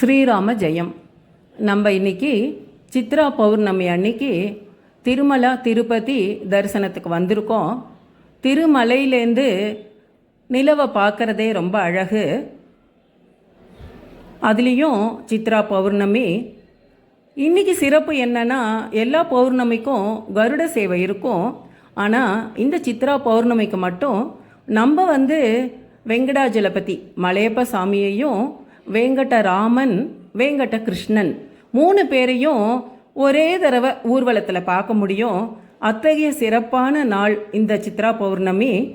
ஸ்ரீராம ஜெயம். நம்ம இன்னைக்கு சித்ரா பௌர்ணமி அன்னைக்கு திருமலா திருப்பதி தரிசனத்துக்கு வந்திருக்கோம். திருமலையிலேருந்து நிலவை பார்க்குறதே ரொம்ப அழகு. அதுலேயும் சித்ரா பௌர்ணமி. இன்னைக்கு சிறப்பு என்னென்னா எல்லா பௌர்ணமிக்கும் கருட சேவை இருக்கும். ஆனால் இந்த சித்ரா பௌர்ணமிக்கு மட்டும் நம்ம வந்து வெங்கடாஜலபதி மலையப்ப சாமியையும் வேங்கடராமன் வேங்கட கிருஷ்ணன் மூணு பேரையும் ஒரே தடவை ஊர்வலத்தில் பார்க்க முடியும். அத்தகைய சிறப்பான நாள் இந்த சித்ரா பௌர்ணமி.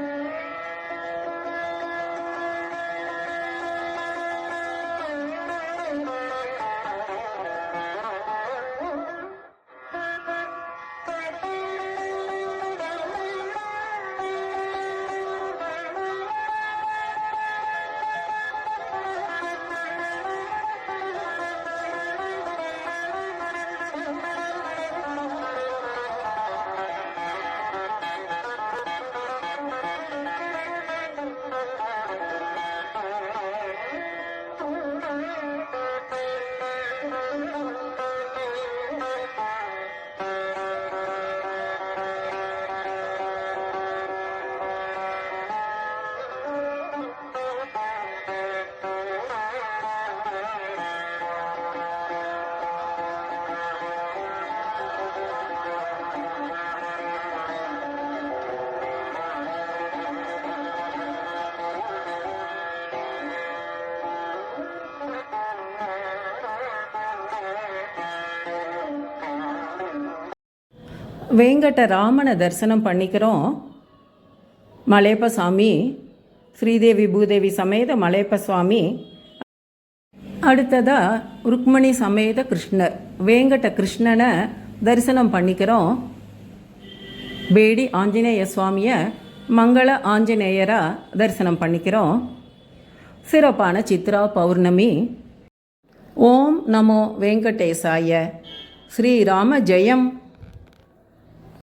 வேங்கட ராமனை தரிசனம் பண்ணிக்கிறோம். மலையப்ப சாமி ஸ்ரீதேவி பூதேவி சமேத மலையப்ப சுவாமி. அடுத்ததாக ருக்மணி சமேத கிருஷ்ணர். வேங்கட கிருஷ்ணனை தரிசனம் பண்ணிக்கிறோம். பேடி ஆஞ்சநேய சுவாமியை மங்கள ஆஞ்சநேயராக தரிசனம் பண்ணிக்கிறோம். சிறப்பான சித்ரா பௌர்ணமி. ஓம் நமோ வெங்கடேசாய. ஸ்ரீராம ஜெயம்.